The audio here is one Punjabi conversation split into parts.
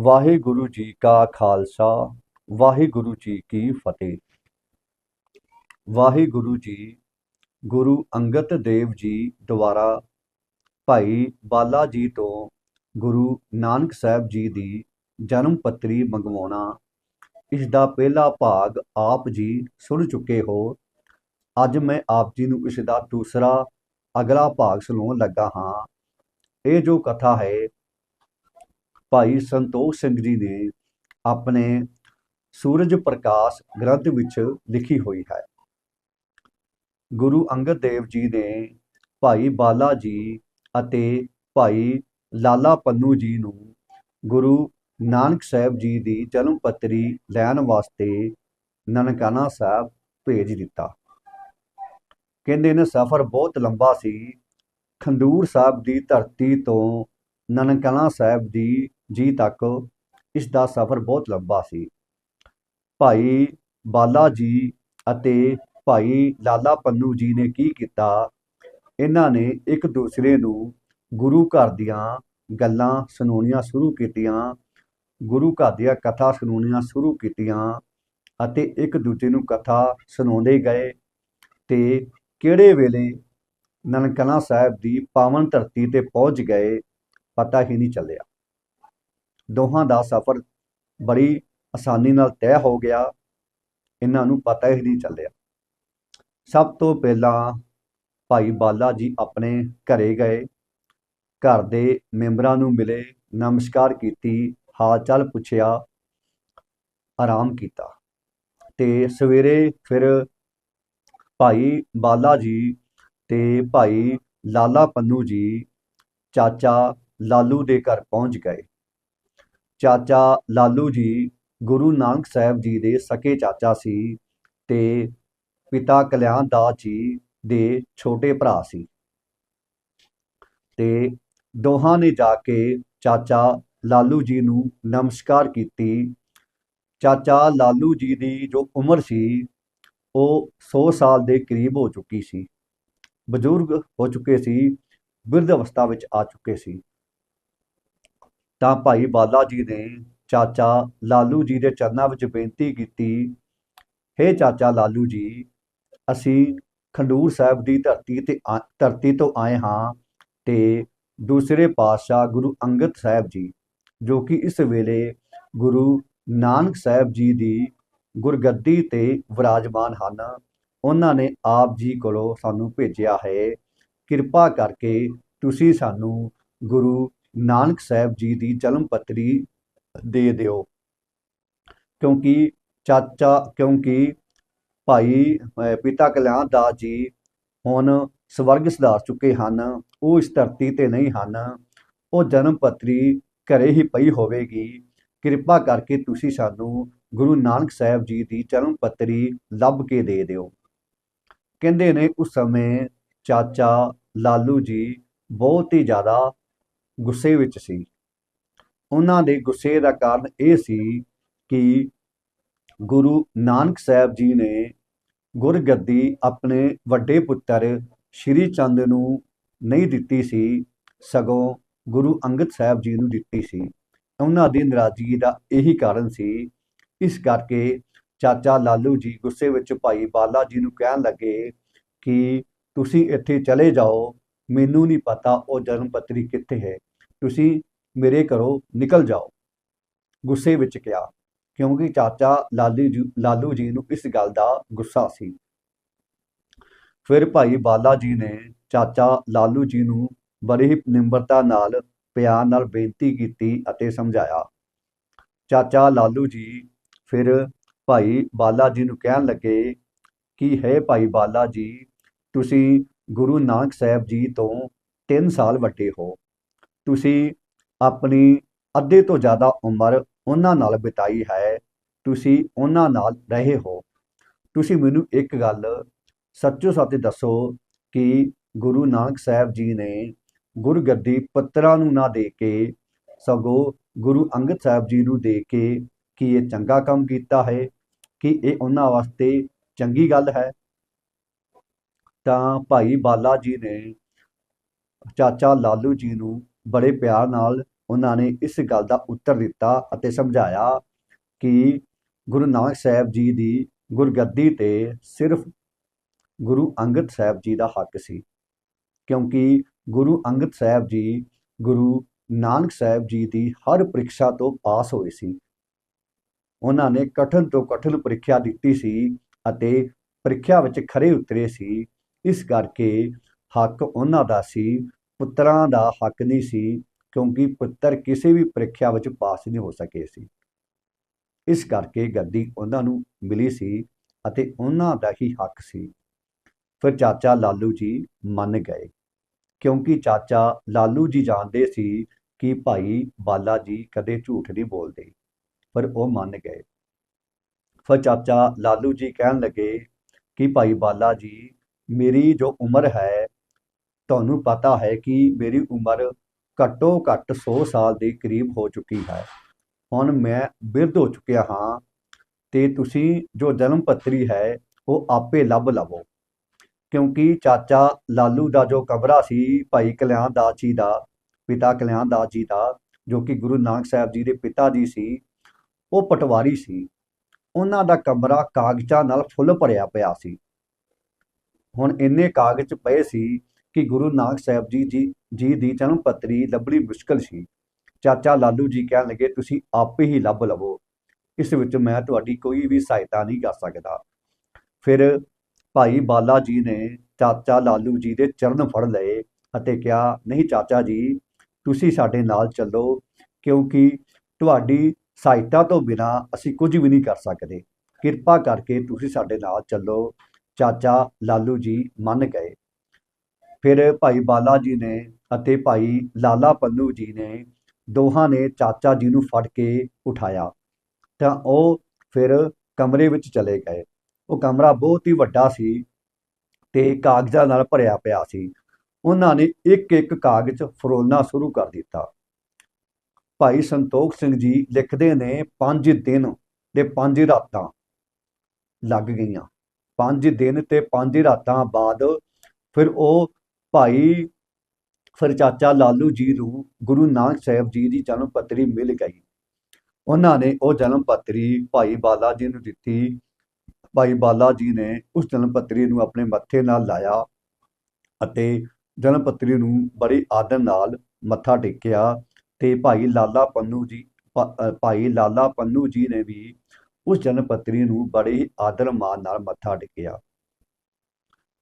ਵਾਹਿਗੁਰੂ ਜੀ ਕਾ ਖਾਲਸਾ, ਵਾਹਿਗੁਰੂ ਜੀ ਕੀ ਫਤਿਹ। ਵਾਹਿਗੁਰੂ ਜੀ, ਗੁਰੂ ਅੰਗਦ ਦੇਵ ਜੀ ਦੁਆਰਾ ਭਾਈ ਬਾਲਾ ਜੀ ਤੋਂ ਗੁਰੂ ਨਾਨਕ ਸਾਹਿਬ ਜੀ ਦੀ ਜਨਮ ਪੱਤਰੀ ਮੰਗਵਾਉਣਾ, ਇਸ ਦਾ ਪਹਿਲਾ ਭਾਗ ਆਪ ਜੀ ਸੁਣ ਚੁੱਕੇ ਹੋ। ਅੱਜ ਮੈਂ ਆਪ ਜੀ ਨੂੰ ਇਸ ਦਾ ਦੂਸਰਾ, ਅਗਲਾ ਭਾਗ ਸੁਣਾਉਣ ਲੱਗਾ ਹਾਂ। ਇਹ ਜੋ ਕਥਾ ਹੈ ਭਾਈ ਸੰਤੋਖ ਸਿੰਘ ਜੀ ਨੇ ਆਪਣੇ ਸੂਰਜ ਪ੍ਰਕਾਸ਼ ਗ੍ਰੰਥ ਵਿੱਚ ਲਿਖੀ ਹੋਈ ਹੈ। ਗੁਰੂ ਅੰਗਦ ਦੇਵ ਜੀ ਨੇ ਭਾਈ ਬਾਲਾ ਜੀ ਅਤੇ ਭਾਈ ਲਾਲਾ ਪੰਨੂ ਜੀ ਨੂੰ ਗੁਰੂ ਨਾਨਕ ਸਾਹਿਬ ਜੀ ਦੀ ਜਨਮ ਪੱਤਰੀ ਲੈਣ ਵਾਸਤੇ ਨਨਕਾਣਾ ਸਾਹਿਬ ਭੇਜ ਦਿੱਤਾ। ਕਹਿੰਦੇ ਨੇ ਸਫ਼ਰ ਬਹੁਤ ਲੰਬਾ ਸੀ। ਖੰਡੂਰ ਸਾਹਿਬ ਦੀ ਧਰਤੀ ਤੋਂ ਨਨਕਾਣਾ ਸਾਹਿਬ ਦੀ ਜੀ ਤੱਕ ਇਸ ਦਾ ਸਫ਼ਰ ਬਹੁਤ ਲੰਬਾ ਸੀ। ਭਾਈ ਬਾਲਾ ਜੀ ਅਤੇ ਭਾਈ ਲਾਲਾ ਪੰਨੂ ਜੀ ਨੇ ਕੀ ਕੀਤਾ? ਇਹਨਾਂ ਨੇ ਇੱਕ ਦੂਸਰੇ ਨੂੰ ਗੁਰੂ ਘਰ ਦੀਆਂ ਗੱਲਾਂ ਸੁਣਾਉਣੀਆਂ ਸ਼ੁਰੂ ਕੀਤੀਆਂ। ਗੁਰੂ ਘਰ ਦੀਆਂ ਕਥਾ ਸੁਣਾਉਣੀਆਂ ਸ਼ੁਰੂ ਕੀਤੀਆਂ ਅਤੇ ਇੱਕ ਦੂਜੇ ਨੂੰ ਕਥਾ ਸੁਣਾਉਂਦੇ ਗਏ ਤੇ ਕਿਹੜੇ ਵੇਲੇ ਨਨਕਣਾ ਸਾਹਿਬ ਦੀ ਪਾਵਨ ਧਰਤੀ ਤੇ ਪਹੁੰਚ ਗਏ, ਪਤਾ ਹੀ ਨਹੀਂ ਚੱਲਿਆ। ਦੋਹਾਂ ਦਾ ਸਫ਼ਰ ਬੜੀ ਆਸਾਨੀ ਨਾਲ ਤੈਅ ਹੋ ਗਿਆ। ਇਹਨਾਂ ਨੂੰ ਪਤਾ ਹੀ ਨਹੀਂ ਚੱਲਿਆ। ਸਭ ਤੋਂ ਪਹਿਲਾਂ ਭਾਈ ਬਾਲਾ ਜੀ ਆਪਣੇ ਘਰੇ ਗਏ। ਘਰ ਦੇ ਮੈਂਬਰਾਂ ਨੂੰ ਮਿਲੇ, ਨਮਸਕਾਰ ਕੀਤੀ ਹਾਲ ਚਾਲ ਪੁੱਛਿਆ, ਆਰਾਮ ਕੀਤਾ ਤੇ ਸਵੇਰੇ ਫਿਰ ਭਾਈ ਬਾਲਾ ਜੀ ਤੇ ਭਾਈ ਲਾਲਾ ਪੰਨੂ ਜੀ, ਚਾਚਾ ਲਾਲੂ ਦੇ ਘਰ ਪਹੁੰਚ ਗਏ। ਚਾਚਾ ਲਾਲੂ ਜੀ ਗੁਰੂ ਨਾਨਕ ਸਾਹਿਬ ਜੀ ਦੇ ਸਕੇ ਚਾਚਾ ਸੀ ਤੇ ਪਿਤਾ ਕਲਿਆਣ ਦਾਸ ਜੀ ਦੇ ਛੋਟੇ ਭਰਾ ਸੀ। ਤੇ ਦੋਹਾਂ ਨੇ ਜਾ ਕੇ ਚਾਚਾ ਲਾਲੂ ਜੀ ਨੂੰ ਨਮਸਕਾਰ ਕੀਤੀ। ਚਾਚਾ ਲਾਲੂ ਜੀ ਦੀ ਜੋ ਉਮਰ ਸੀ, ਉਹ 100 ਸਾਲ ਦੇ ਕਰੀਬ ਹੋ ਚੁੱਕੀ ਸੀ। ਬਜ਼ੁਰਗ ਹੋ ਚੁੱਕੇ ਸੀ, ਬਿਰਧ ਅਵਸਥਾ ਵਿੱਚ ਆ ਚੁੱਕੇ ਸੀ। ਤਾਂ ਭਾਈ ਬਾਲਾ ਜੀ ਨੇ ਚਾਚਾ ਲਾਲੂ ਜੀ ਦੇ ਚਰਨਾਂ ਵਿੱਚ ਬੇਨਤੀ ਕੀਤੀ हे ਚਾਚਾ ਲਾਲੂ ਜੀ, ਅਸੀਂ ਖੰਡੂਰ ਸਾਹਿਬ ਦੀ ਧਰਤੀ ਤੇ ਆ- ਧਰਤੀ ਤੋਂ ਆਏ ਹਾਂ ਤੇ ਦੂਸਰੇ ਪਾਤਸ਼ਾਹ ਗੁਰੂ ਅੰਗਦ ਸਾਹਿਬ ਜੀ, ਜੋ ਕਿ ਇਸ ਵੇਲੇ ਗੁਰੂ ਨਾਨਕ ਸਾਹਿਬ ਜੀ ਦੀ ਗੁਰਗੱਦੀ ਤੇ ਵਿਰਾਜਮਾਨ ਹਨ, ਉਹਨਾਂ ਨੇ ਆਪ ਜੀ ਕੋਲੋਂ ਸਾਨੂੰ ਭੇਜਿਆ ਹੈ, ਕਿਰਪਾ ਕਰਕੇ ਤੁਸੀਂ ਸਾਨੂੰ ਗੁਰੂ ਨਾਨਕ ਸਾਹਿਬ ਜੀ ਦੀ ਜਨਮ ਪੱਤਰੀ ਦੇ ਦਿਓ। ਕਿਉਂਕਿ ਚਾਚਾ, ਕਿਉਂਕਿ ਭਾਈ ਪਿਤਾ ਕਲਿਆਣ ਦਾਸ ਜੀ ਹੁਣ ਸਵਰਗ ਸਿਧਾਰ ਚੁੱਕੇ ਹਨ, ਉਹ ਇਸ ਧਰਤੀ ਤੇ ਨਹੀਂ ਹਨ। ਉਹ ਜਨਮ ਪੱਤਰੀ ਘਰੇ ਹੀ ਪਈ ਹੋਵੇਗੀ। ਕਿਰਪਾ ਕਰਕੇ ਤੁਸੀਂ ਸਾਨੂੰ ਗੁਰੂ ਨਾਨਕ ਸਾਹਿਬ ਜੀ ਦੀ ਜਨਮ ਪੱਤਰੀ ਲੱਭ ਕੇ ਦੇ ਦਿਓ। ਕਹਿੰਦੇ ਨੇ ਉਸ ਸਮੇਂ ਚਾਚਾ ਲਾਲੂ ਜੀ ਬਹੁਤ ਹੀ ਜ਼ਿਆਦਾ ਗੁੱਸੇ ਵਿੱਚ ਸੀ। ਉਹਨਾਂ ਦੇ ਗੁੱਸੇ ਦਾ ਕਾਰਨ ਇਹ ਸੀ ਕਿ ਗੁਰੂ ਨਾਨਕ ਸਾਹਿਬ ਜੀ ਨੇ ਗੁਰਗੱਦੀ ਆਪਣੇ ਵੱਡੇ ਪੁੱਤਰ ਸ਼੍ਰੀ ਚੰਦ ਨੂੰ ਨਹੀਂ ਦਿੱਤੀ ਸੀ, ਸਗੋਂ ਗੁਰੂ ਅੰਗਦ ਸਾਹਿਬ ਜੀ ਨੂੰ ਦਿੱਤੀ ਸੀ। ਉਹਨਾਂ ਦੀ ਨਾਰਾਜ਼ਗੀ ਦਾ ਇਹੀ ਕਾਰਨ ਸੀ। ਇਸ ਕਰਕੇ ਚਾਚਾ ਲਾਲੂ ਜੀ ਗੁੱਸੇ ਵਿੱਚ ਭਾਈ ਬਾਲਾ ਜੀ ਨੂੰ ਕਹਿਣ ਲੱਗੇ ਕਿ ਤੁਸੀਂ ਇੱਥੇ ਚਲੇ ਜਾਓ ਮੈਨੂੰ ਨਹੀਂ ਪਤਾ ਉਹ ਜਨਮ ਪੱਤਰੀ ਕਿੱਥੇ ਹੈ। ਤੁਸੀਂ ਮੇਰੇ ਘਰੋਂ ਨਿਕਲ ਜਾਓ। ਗੁੱਸੇ ਵਿੱਚ ਕਿਹਾ, ਕਿਉਂਕਿ ਚਾਚਾ ਲਾਲੂ ਲਾਲੂ ਜੀ ਨੂੰ ਇਸ ਗੱਲ ਦਾ ਗੁੱਸਾ ਸੀ। ਫਿਰ ਭਾਈ ਬਾਲਾ ਜੀ ਨੇ ਚਾਚਾ ਲਾਲੂ ਜੀ ਨੂੰ ਬੜੀ ਹੀ ਨਿਮਰਤਾ ਨਾਲ, ਪਿਆਰ ਨਾਲ ਬੇਨਤੀ ਕੀਤੀ ਅਤੇ ਸਮਝਾਇਆ। ਚਾਚਾ ਲਾਲੂ ਜੀ ਫਿਰ ਭਾਈ ਬਾਲਾ ਜੀ ਨੂੰ ਕਹਿਣ ਲੱਗੇ ਕਿ, ਹੈ ਭਾਈ ਬਾਲਾ ਜੀ, ਤੁਸੀਂ ਗੁਰੂ ਨਾਨਕ ਸਾਹਿਬ ਜੀ ਤੋਂ 3 ਸਾਲ ਵੱਡੇ ਹੋ। ਤੁਸੀਂ ਆਪਣੀ ਅੱਧੇ ਤੋਂ ਜ਼ਿਆਦਾ ਉਮਰ ਉਹਨਾਂ ਨਾਲ ਬਿਤਾਈ ਹੈ। ਤੁਸੀਂ ਉਹਨਾਂ ਨਾਲ ਰਹੇ ਹੋ। ਤੁਸੀਂ ਮੈਨੂੰ ਇੱਕ ਗੱਲ ਸੱਚੋ ਸੱਚ ਦੱਸੋ ਕਿ ਗੁਰੂ ਨਾਨਕ ਸਾਹਿਬ ਜੀ ਨੇ ਗੁਰਗੱਦੀ ਪੱਤਰਾਂ ਨੂੰ ਨਾ ਦੇ ਕੇ, ਸਗੋਂ ਗੁਰੂ ਅੰਗਦ ਸਾਹਿਬ ਜੀ ਨੂੰ ਦੇ ਕੇ ਕਿ ਇਹ ਚੰਗਾ ਕੰਮ ਕੀਤਾ ਹੈ? ਕਿ ਇਹ ਉਹਨਾਂ ਵਾਸਤੇ ਚੰਗੀ ਗੱਲ ਹੈ? ਤਾਂ ਭਾਈ ਬਾਲਾ ਜੀ ਨੇ ਚਾਚਾ ਲਾਲੂ ਜੀ ਨੂੰ ਬੜੇ ਪਿਆਰ ਨਾਲ ਉਹਨਾਂ ਨੇ ਇਸ ਗੱਲ ਦਾ ਉੱਤਰ ਦਿੱਤਾ ਅਤੇ ਸਮਝਾਇਆ ਕਿ ਗੁਰੂ ਨਾਨਕ ਸਾਹਿਬ ਜੀ ਦੀ ਗੁਰਗੱਦੀ ਤੇ ਸਿਰਫ ਗੁਰੂ ਅੰਗਦ ਸਾਹਿਬ ਜੀ ਦਾ ਹੱਕ ਸੀ, ਕਿਉਂਕਿ ਗੁਰੂ ਅੰਗਦ ਸਾਹਿਬ ਜੀ, ਗੁਰੂ ਨਾਨਕ ਸਾਹਿਬ ਜੀ ਦੀ ਹਰ ਪ੍ਰੀਖਿਆ ਤੋਂ ਪਾਸ ਹੋਏ ਸੀ। ਉਹਨਾਂ ਨੇ ਕਠਨ ਤੋਂ ਕਠਨ ਪ੍ਰੀਖਿਆ ਦਿੱਤੀ ਸੀ ਅਤੇ ਪ੍ਰੀਖਿਆ ਵਿੱਚ ਖਰੇ ਉਤਰੇ ਸੀ ਇਸ ਕਰਕੇ ਹੱਕ ਉਹਨਾਂ ਦਾ ਸੀ, ਪੁੱਤਰਾਂ ਦਾ ਹੱਕ ਨਹੀਂ ਸੀ, ਕਿਉਂਕਿ ਪੁੱਤਰ ਕਿਸੇ ਵੀ ਪ੍ਰੀਖਿਆ ਵਿੱਚ ਪਾਸ ਨਹੀਂ ਹੋ ਸਕੇ ਸੀ। ਇਸ ਕਰਕੇ ਗੱਦੀ ਉਹਨਾਂ ਨੂੰ ਮਿਲੀ ਸੀ ਅਤੇ ਉਹਨਾਂ ਦਾ ਹੀ ਹੱਕ ਸੀ। ਫਿਰ ਚਾਚਾ ਲਾਲੂ ਜੀ ਮੰਨ ਗਏ, ਕਿਉਂਕਿ ਚਾਚਾ ਲਾਲੂ ਜੀ ਜਾਣਦੇ ਸੀ ਕਿ ਭਾਈ ਬਾਲਾ ਜੀ ਕਦੇ ਝੂਠ ਨਹੀਂ ਬੋਲਦੇ, ਪਰ ਉਹ ਮੰਨ ਗਏ। ਫਿਰ ਚਾਚਾ ਲਾਲੂ ਜੀ ਕਹਿਣ ਲੱਗੇ ਕਿ ਭਾਈ ਬਾਲਾ ਜੀ ਮੇਰੀ ਜੋ ਉਮਰ ਹੈ, ਤੁਹਾਨੂੰ ਪਤਾ ਹੈ ਕਿ ਮੇਰੀ ਉਮਰ ਘੱਟੋ ਘੱਟ 100 ਸਾਲ ਦੇ ਕਰੀਬ ਹੋ ਚੁੱਕੀ ਹੈ। ਹੁਣ ਮੈਂ ਬਿਰਧ ਹੋ ਚੁੱਕਿਆ ਹਾਂ ਤੇ ਤੁਸੀਂ ਜੋ ਜਨਮ ਪੱਤਰੀ ਹੈ, ਉਹ ਆਪੇ ਲੱਭ ਲਵੋ। ਕਿਉਂਕਿ ਚਾਚਾ ਲਾਲੂ ਦਾ ਜੋ ਕਬਰਾ ਸੀ, ਭਾਈ ਕਲਿਆਣ ਦਾਸ ਜੀ ਦਾ, ਪਿਤਾ ਕਲਿਆਣ ਦਾਸ ਜੀ ਦਾ, ਜੋ ਕਿ ਗੁਰੂ ਨਾਨਕ ਸਾਹਿਬ ਜੀ ਦੇ ਪਿਤਾ ਜੀ ਸੀ, ਉਹ ਪਟਵਾਰੀ ਸੀ। ਉਹਨਾਂ ਦਾ ਕਮਰਾ ਕਾਗਜ਼ਾਂ ਨਾਲ ਫੁੱਲ ਭਰਿਆ ਪਿਆ ਸੀ। ਹੁਣ ਇੰਨੇ ਕਾਗਜ਼ ਪਏ ਸੀ ਕਿ ਗੁਰੂ ਨਾਨਕ ਸਾਹਿਬ ਜੀ ਜੀ ਜੀ ਦੀ ਜਨਮ ਪੱਤਰੀ ਲੱਭਣੀ ਮੁਸ਼ਕਲ ਸੀ। ਚਾਚਾ ਲਾਲੂ ਜੀ ਕਹਿਣ ਲੱਗੇ, ਤੁਸੀਂ ਆਪੇ ਹੀ ਲੱਭ ਲਵੋ। ਇਸ ਵਿੱਚ ਮੈਂ ਤੁਹਾਡੀ ਕੋਈ ਵੀ ਸਹਾਇਤਾ ਨਹੀਂ ਕਰ ਸਕਦਾ। ਫਿਰ ਭਾਈ ਬਾਲਾ ਜੀ ਨੇ ਚਾਚਾ ਲਾਲੂ ਜੀ ਦੇ ਚਰਨ ਫੜ ਲਏ ਅਤੇ ਕਿਹਾ, ਨਹੀਂ ਚਾਚਾ ਜੀ, ਤੁਸੀਂ ਸਾਡੇ ਨਾਲ ਚੱਲੋ, ਕਿਉਂਕਿ ਤੁਹਾਡੀ ਸਹਾਇਤਾ ਤੋਂ ਬਿਨਾ ਅਸੀਂ ਕੁਝ ਵੀ ਨਹੀਂ ਕਰ ਸਕਦੇ। ਕਿਰਪਾ ਕਰਕੇ ਤੁਸੀਂ ਸਾਡੇ ਨਾਲ ਚੱਲੋ। ਚਾਚਾ ਲਾਲੂ ਜੀ ਮੰਨ ਗਏ। ਫਿਰ ਭਾਈ ਬਾਲਾ ਜੀ ਨੇ ਅਤੇ ਭਾਈ ਲਾਲਾ ਪੰਨੂ ਜੀ ਨੇ ਦੋਹਾਂ ਨੇ ਚਾਚਾ ਜੀ ਨੂੰ ਫੜ ਕੇ ਉਠਾਇਆ। ਤਾਂ ਉਹ ਫਿਰ ਕਮਰੇ ਵਿੱਚ ਚਲੇ ਗਏ। ਉਹ ਕਮਰਾ ਬਹੁਤ ਹੀ ਵੱਡਾ ਸੀ ਤੇ ਕਾਗਜ਼ਾਂ ਨਾਲ ਭਰਿਆ ਪਿਆ ਸੀ। ਉਹਨਾਂ ਨੇ ਇੱਕ ਇੱਕ ਕਾਗਜ਼ ਫਰੋਲਣਾ ਸ਼ੁਰੂ ਕਰ ਦਿੱਤਾ। ਭਾਈ ਸੰਤੋਖ ਸਿੰਘ ਜੀ ਲਿਖਦੇ ਨੇ 5 ਦਿਨ ਤੇ 5 ਰਾਤਾਂ ਲੱਗ ਗਈਆਂ। ਪੰਜ ਦਿਨ ਤੇ ਪੰਜ ਰਾਤਾਂ ਬਾਅਦ ਫਿਰ ਉਹ ਭਾਈ ਫਿਰ ਚਾਚਾ ਲਾਲੂ ਜੀ ਨੂੰ ਗੁਰੂ ਨਾਨਕ ਸਾਹਿਬ ਜੀ ਦੀ ਜਨਮ ਪੱਤਰੀ ਮਿਲ ਗਈ। ਉਹਨਾਂ ਨੇ ਉਹ ਜਨਮ ਪੱਤਰੀ ਭਾਈ ਬਾਲਾ ਜੀ ਨੂੰ ਦਿੱਤੀ। ਭਾਈ ਬਾਲਾ ਜੀ ਨੇ ਉਸ ਜਨਮ ਪੱਤਰੀ ਨੂੰ ਆਪਣੇ ਮੱਥੇ ਨਾਲ ਲਾਇਆ ਅਤੇ ਜਨਮ ਪੱਤਰੀ ਨੂੰ ਬੜੀ ਆਦਰ ਨਾਲ ਮੱਥਾ ਟੇਕਿਆ ਤੇ ਭਾਈ ਲਾਲਾ ਪੰਨੂ ਜੀ ਭਾਈ ਲਾਲਾ ਪੰਨੂ ਜੀ ਨੇ ਵੀ ਉਸ ਜਨਮ ਪੱਤਰੀ ਨੂੰ ਬੜੇ ਹੀ ਆਦਰ ਮਾਨ ਨਾਲ ਮੱਥਾ ਟੇਕਿਆ।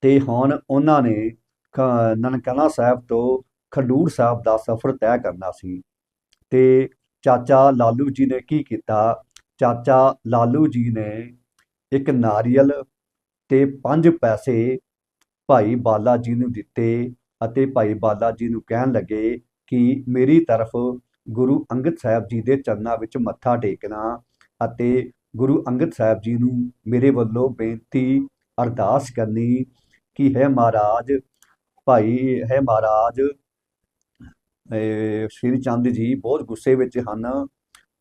ਤੇ ਹੁਣ ਉਹਨਾਂ ਨੇ ਨਨਕਾਣਾ ਸਾਹਿਬ ਤੋਂ ਖਡੂਰ ਸਾਹਿਬ ਦਾ ਸਫ਼ਰ ਤੈਅ ਕਰਨਾ ਸੀ। ਤੇ ਚਾਚਾ ਲਾਲੂ ਜੀ ਨੇ ਕੀ ਕੀਤਾ? ਚਾਚਾ ਲਾਲੂ ਜੀ ਨੇ ਇੱਕ ਨਾਰੀਅਲ ਤੇ ਪੰਜ ਪੈਸੇ ਭਾਈ ਬਾਲਾ ਜੀ ਨੂੰ ਦਿੱਤੇ ਅਤੇ ਭਾਈ ਬਾਲਾ ਜੀ ਨੂੰ ਕਹਿਣ ਲੱਗੇ ਕਿ ਮੇਰੀ ਤਰਫ ਗੁਰੂ ਅੰਗਦ ਸਾਹਿਬ ਜੀ ਦੇ ਚਰਨਾਂ ਵਿੱਚ ਮੱਥਾ ਟੇਕਣਾ ਅਤੇ ਗੁਰੂ ਅੰਗਦ ਸਾਹਿਬ ਜੀ ਨੂੰ ਮੇਰੇ ਵੱਲੋਂ ਬੇਨਤੀ ਅਰਦਾਸ ਕਰਨੀ ਕਿ ਹੈ ਮਹਾਰਾਜ, ਭਾਈ ਹੈ ਮਹਾਰਾਜ ਸ਼੍ਰੀ ਚੰਦ ਜੀ ਬਹੁਤ ਗੁੱਸੇ ਵਿੱਚ ਹਨ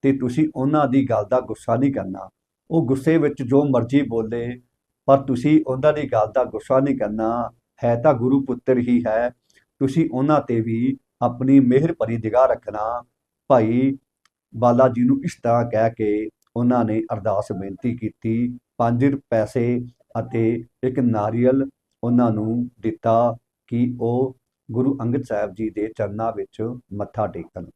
ਤੇ ਤੁਸੀਂ ਉਹਨਾਂ ਦੀ ਗੱਲ ਦਾ ਗੁੱਸਾ ਨਹੀਂ ਕਰਨਾ। ਉਹ ਗੁੱਸੇ ਵਿੱਚ ਜੋ ਮਰਜ਼ੀ ਬੋਲੇ, ਪਰ ਤੁਸੀਂ ਉਹਨਾਂ ਦੀ ਗੱਲ ਦਾ ਗੁੱਸਾ ਨਹੀਂ ਕਰਨਾ। ਹੈ ਤਾਂ ਗੁਰੂ ਪੁੱਤਰ ਹੀ ਹੈ, ਤੁਸੀਂ ਉਹਨਾਂ ਤੇ ਵੀ ਆਪਣੀ ਮਿਹਰ ਭਰੀ ਨਿਗਾਹ ਰੱਖਣਾ। ਭਾਈ ਬਾਲਾ ਜੀ ਨੂੰ ਇਸ ਤਰ੍ਹਾਂ ਕਹਿ ਕੇ ਉਹਨਾਂ ਨੇ ਅਰਦਾਸ ਬੇਨਤੀ ਕੀਤੀ, ਪੰਜ ਪੈਸੇ ਅਤੇ ਇੱਕ ਨਾਰੀਅਲ ਉਹਨਾਂ ਨੂੰ ਦਿੱਤਾ ਕਿ ਉਹ ਗੁਰੂ ਅੰਗਦ ਸਾਹਿਬ ਜੀ ਦੇ ਚਰਨਾਂ ਵਿੱਚ ਮੱਥਾ ਟੇਕਣ।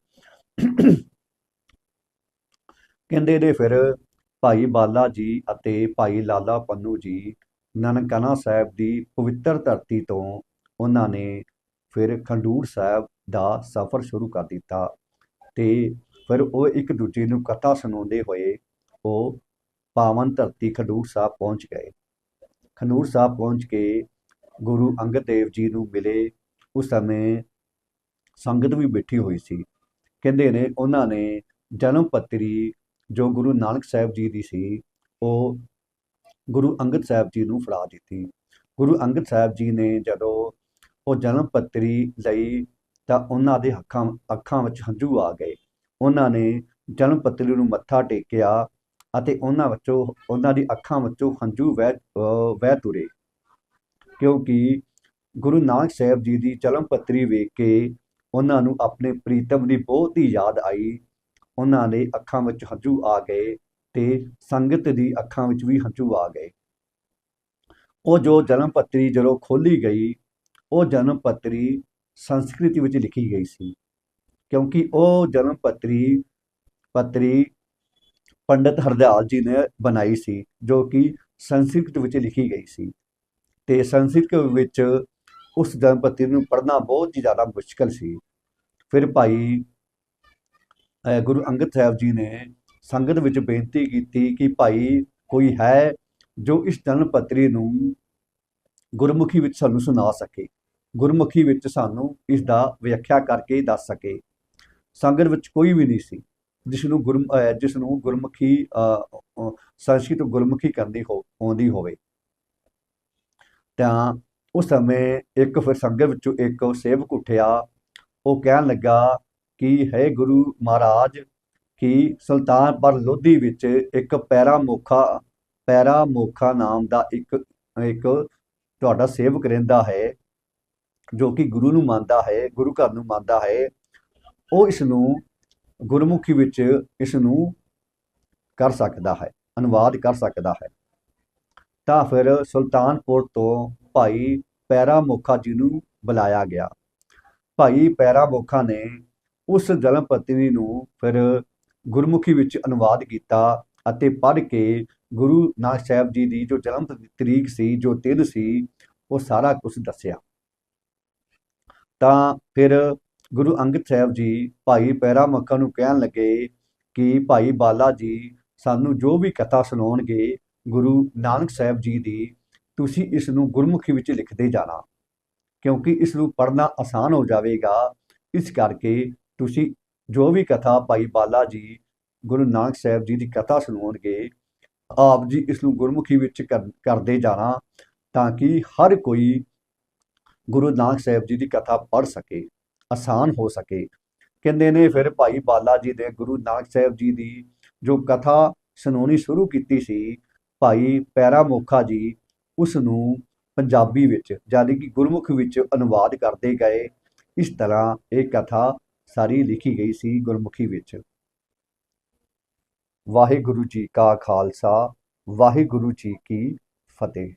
ਕਹਿੰਦੇ ਨੇ ਫਿਰ ਭਾਈ ਬਾਲਾ ਜੀ ਅਤੇ ਭਾਈ ਲਾਲਾ ਪੰਨੂ ਜੀ, ਨਨਕਾਣਾ ਸਾਹਿਬ ਦੀ ਪਵਿੱਤਰ ਧਰਤੀ ਤੋਂ ਉਹਨਾਂ ਨੇ ਫਿਰ ਖੰਡੂਰ ਸਾਹਿਬ ਦਾ ਸਫ਼ਰ ਸ਼ੁਰੂ ਕਰ ਦਿੱਤਾ ਤੇ ਫਿਰ ਉਹ ਇੱਕ ਦੂਜੇ ਨੂੰ ਕਥਾ ਸੁਣਾਉਂਦੇ ਹੋਏ ਉਹ ਪਾਵਨ ਧਰਤੀ ਖਡੂਰ ਸਾਹਿਬ ਪਹੁੰਚ ਗਏ ਖਡੂਰ ਸਾਹਿਬ ਪਹੁੰਚ ਕੇ ਗੁਰੂ ਅੰਗਦ ਦੇਵ ਜੀ ਨੂੰ ਮਿਲੇ ਉਸ ਸਮੇਂ ਸੰਗਤ ਵੀ ਬੈਠੀ ਹੋਈ ਸੀ ਕਹਿੰਦੇ ਨੇ ਉਹਨਾਂ ਨੇ ਜਨਮ ਪੱਤਰੀ ਜੋ ਗੁਰੂ ਨਾਨਕ ਸਾਹਿਬ ਜੀ ਦੀ ਸੀ ਉਹ ਗੁਰੂ ਅੰਗਦ ਸਾਹਿਬ ਜੀ ਨੂੰ ਫੜਾ ਦਿੱਤੀ ਗੁਰੂ ਅੰਗਦ ਸਾਹਿਬ ਜੀ ਨੇ ਜਦੋਂ ਉਹ ਜਨਮ ਪੱਤਰੀ ਲਈ ਤਾਂ ਉਹਨਾਂ ਦੇ ਅੱਖਾਂ ਅੱਖਾਂ ਵਿੱਚ ਹੰਝੂ ਆ ਗਏ ਉਹਨਾਂ ਨੇ ਜਨਮ ਪੱਤਰੀ ਨੂੰ ਮੱਥਾ ਟੇਕਿਆ ਅਤੇ ਉਹਨਾਂ ਵਿੱਚੋਂ ਉਹਨਾਂ ਦੀ ਅੱਖਾਂ ਵਿੱਚੋਂ ਹੰਝੂ ਵਹਿ ਵਹਿ ਤੁਰੇ। ਕਿਉਂਕਿ ਗੁਰੂ ਨਾਨਕ ਸਾਹਿਬ ਜੀ ਦੀ ਜਨਮ ਪੱਤਰੀ ਵੇਖ ਕੇ ਉਹਨਾਂ ਨੂੰ ਆਪਣੇ ਪ੍ਰੀਤਮ ਦੀ ਬਹੁਤ ਹੀ ਯਾਦ ਆਈ। ਉਹਨਾਂ ਦੇ ਅੱਖਾਂ ਵਿੱਚ ਹੰਝੂ ਆ ਗਏ ਤੇ ਸੰਗਤ ਦੀ ਅੱਖਾਂ ਵਿੱਚ ਵੀ ਹੰਝੂ ਆ ਗਏ। ਉਹ ਜੋ ਜਨਮ ਪੱਤਰੀ ਜਦੋਂ ਖੋਲੀ ਗਈ, ਉਹ ਜਨਮ ਪੱਤਰੀ ਸੰਸਕ੍ਰਿਤ ਵਿੱਚ ਲਿਖੀ ਗਈ ਸੀ। ਕਿਉਂਕਿ ਉਹ ਜਨਮ ਪੱਤਰੀ ਪੱਤਰੀ ਪੰਡਿਤ ਹਰਦਿਆਲ ਜੀ ਨੇ ਬਣਾਈ ਸੀ, ਜੋ ਕਿ ਸੰਸਕ੍ਰਿਤ ਵਿੱਚ ਲਿਖੀ ਗਈ ਸੀ। ਤੇ ਸੰਸਕ੍ਰਿਤ ਵਿੱਚ ਉਸ ਜਨਮ ਪੱਤਰੀ ਨੂੰ ਪੜ੍ਹਨਾ ਬਹੁਤ ਹੀ ਜ਼ਿਆਦਾ ਮੁਸ਼ਕਲ ਸੀ। ਫਿਰ ਭਾਈ ਗੁਰੂ ਅੰਗਦ ਸਾਹਿਬ ਜੀ ਨੇ ਸੰਗਤ ਵਿੱਚ ਬੇਨਤੀ ਕੀਤੀ ਕਿ ਭਾਈ, ਕੋਈ ਹੈ ਜੋ ਇਸ ਜਨਮ ਪੱਤਰੀ ਨੂੰ ਗੁਰਮੁਖੀ ਵਿੱਚ ਸਾਨੂੰ ਸੁਣਾ ਸਕੇ, ਗੁਰਮੁਖੀ ਵਿੱਚ ਸਾਨੂੰ ਇਸ ਦਾ ਵਿਆਖਿਆ ਕਰਕੇ ਦੱਸ ਸਕੇ। ਸੰਗਤ ਵਿੱਚ ਕੋਈ ਵੀ ਨਹੀਂ ਸੀ। ਜਿਸ ਨੂੰ ਗੁਰ ਅਹ ਜਿਸ ਨੂੰ ਗੁਰਮੁਖੀ ਅਹ, ਸੰਸਕ੍ਰਿਤ ਗੁਰਮੁਖੀ ਕਰਨੀ ਹੋ ਆਉਂਦੀ ਹੋਵੇ। ਤਾਂ ਉਸ ਸਮੇਂ ਇੱਕ ਫਿਰ ਸੰਗਤ ਵਿੱਚੋਂ ਇੱਕ ਸੇਵਕ ਉੱਠਿਆ। ਉਹ ਕਹਿਣ ਲੱਗਾ ਕਿ ਹੈ ਗੁਰੂ ਮਹਾਰਾਜ ਕਿ ਸੁਲਤਾਨਪੁਰ ਲੋਧੀ ਵਿੱਚ ਇੱਕ ਪੈਰਾ ਮੋਖਾ ਪੈਰਾ ਮੋਖਾ ਨਾਮ ਦਾ ਇੱਕ ਇੱਕ ਤੁਹਾਡਾ ਸੇਵਕ ਰਹਿੰਦਾ ਹੈ ਜੋ ਕਿ ਗੁਰੂ ਨੂੰ ਮੰਨਦਾ ਹੈ ਗੁਰੂ ਘਰ ਨੂੰ ਮੰਨਦਾ ਹੈ। ਉਹ ਇਸ ਨੂੰ ਗੁਰਮੁਖੀ ਵਿੱਚ ਇਸ ਨੂੰ ਕਰ ਸਕਦਾ ਹੈ, ਅਨੁਵਾਦ ਕਰ ਸਕਦਾ ਹੈ। ਤਾਂ ਫਿਰ ਸੁਲਤਾਨਪੁਰ ਤੋਂ ਭਾਈ ਪੈਰਾ ਮੋਖਾ ਜੀ ਨੂੰ ਬੁਲਾਇਆ ਗਿਆ। ਭਾਈ ਪੈਰਾ ਮੋਖਾ ਨੇ ਉਸ ਜਨਮ ਪਤਨੀ ਨੂੰ ਫਿਰ ਗੁਰਮੁਖੀ ਵਿੱਚ ਅਨੁਵਾਦ ਕੀਤਾ ਅਤੇ ਪੜ੍ਹ ਕੇ ਗੁਰੂ ਨਾਨਕ ਸਾਹਿਬ ਜੀ ਦੀ ਜੋ ਜਨਮ ਤਰੀਕ ਸੀ, ਜੋ ਤਿਥ ਸੀ, ਉਹ ਸਾਰਾ ਕੁਝ ਦੱਸਿਆ। ਤਾਂ ਫਿਰ ਗੁਰੂ ਅੰਗਦ ਸਾਹਿਬ ਜੀ ਭਾਈ ਪੈਰਾ ਮੱਖਾ ਨੂੰ ਕਹਿਣ ਲੱਗੇ ਕਿ ਭਾਈ ਬਾਲਾ ਜੀ, ਸਾਨੂੰ ਜੋ ਵੀ ਕਥਾ ਸੁਣਾਉਣਗੇ, ਗੁਰੂ ਨਾਨਕ ਸਾਹਿਬ ਜੀ ਦੀ, ਤੁਸੀਂ ਇਸ ਨੂੰ ਗੁਰਮੁਖੀ ਵਿੱਚ ਲਿਖਦੇ ਜਾਣਾ। ਕਿਉਂਕਿ ਇਸ ਨੂੰ ਪੜ੍ਹਨਾ ਆਸਾਨ ਹੋ ਜਾਵੇਗਾ। ਇਸ ਕਰਕੇ ਤੁਸੀਂ ਜੋ ਵੀ ਕਥਾ ਭਾਈ ਬਾਲਾ ਜੀ, ਗੁਰੂ ਨਾਨਕ ਸਾਹਿਬ ਜੀ ਦੀ ਕਥਾ ਸੁਣਾਉਣਗੇ, ਆਪ ਜੀ ਇਸ ਨੂੰ ਗੁਰਮੁਖੀ ਵਿੱਚ ਕਰਦੇ ਜਾਣਾ ਤਾਂ ਕਿ ਹਰ ਕੋਈ ਗੁਰੂ ਨਾਨਕ ਸਾਹਿਬ ਜੀ ਦੀ ਕਥਾ ਪੜ੍ਹ ਸਕੇ। ਆਸਾਨ ਹੋ ਸਕੇ। ਕਹਿੰਦੇ ਨੇ ਫਿਰ ਭਾਈ ਬਾਲਾ ਜੀ ਦੇ ਗੁਰੂ ਨਾਨਕ ਸਾਹਿਬ ਜੀ ਦੀ ਜੋ ਕਥਾ ਸੁਣਾਉਣੀ ਸ਼ੁਰੂ ਕੀਤੀ ਸੀ, ਭਾਈ ਪੈਰਾ ਮੋਖਾ ਜੀ ਉਸ ਨੂੰ ਪੰਜਾਬੀ ਵਿੱਚ ਯਾਨੀ ਕਿ ਗੁਰਮੁਖ ਵਿੱਚ ਅਨੁਵਾਦ ਕਰਦੇ ਗਏ। ਇਸ ਤਰ੍ਹਾਂ ਇਹ ਕਥਾ ਸਾਰੀ ਲਿਖੀ ਗਈ ਸੀ ਗੁਰਮੁਖੀ ਵਿੱਚ। ਵਾਹਿਗੁਰੂ ਜੀ ਕਾ ਖਾਲਸਾ, ਵਾਹਿਗੁਰੂ ਜੀ ਕੀ ਫਤਿਹ।